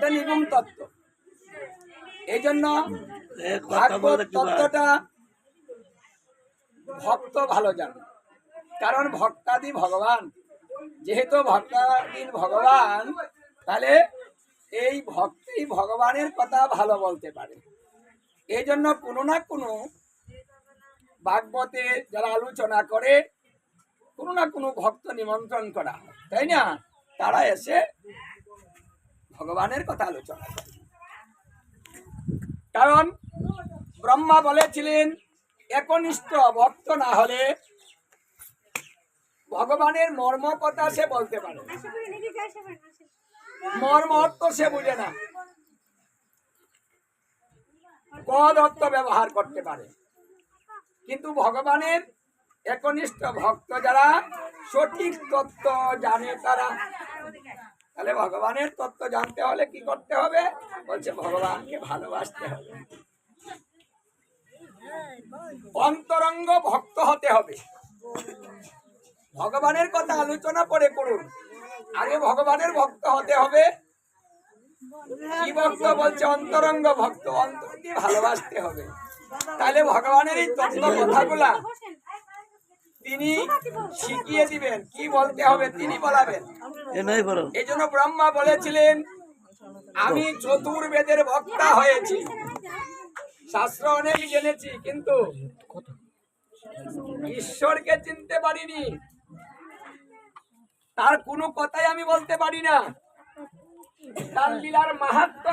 এটা নিগুম তত্ত্ব। এই জন্য ভাগবত? তত্ত্বটা ভক্ত ভালো জানে। কারণ ভক্তাদি ভগবান। যেহেতু ভক্তাদি ভগবান তাহলে এই ভক্তি ভগবানের কথা ভালো বলতে পারে। এই জন্য কোনো না কোনো ভাগবতে যারা আলোচনা করে কোনো না কোনো ভক্ত নিমন্ত্রণ করা হয়। তাই না? তারা এসে ভগবানের কথা আলোচনা করে। কারণ ব্রহ্মা বলেছিলেন, একনিষ্ঠ ভক্ত না হলে ভগবানের মর্ম কথা সে বলতে পারে। মর্ম অর্থ সে বুঝে না। পদ অর্থ ব্যবহার করতে পারে। কিন্তু ভগবানের একনিষ্ঠ ভক্ত যারা সঠিক তত্ত্ব জানে তারা তাহলে ভগবানের তত্ত্ব জানতে হলে কি করতে হবে? বলছে, ভগবানকে ভালোবাসতে হবে। অন্তরঙ্গ ভক্ত হতে হবে। ভগবানের কথা আলোচনা করে করুন আগে ভগবানের ভক্ত হতে হবে। কি ভক্ত? বলছে, অন্তরঙ্গ ভক্ত। অন্তর দিয়ে ভালোবাসতে হবে। তাহলে ভগবানের এই তত্ত্ব কথাগুলা তিনি শিখিয়ে দিবেন কি বলতে হবে তিনি বলাবেন। এই জন্য ব্রহ্মা বলেছিলেন আমি চতুর্বেদের বক্তা হয়েছি। শাস্ত্র অনেক জেনেছি কিন্তু ঈশ্বরকে চিনতে পারিনি। তার কোনো কথাই আমি বলতে পারি না। তার লীলার মাহাত্ম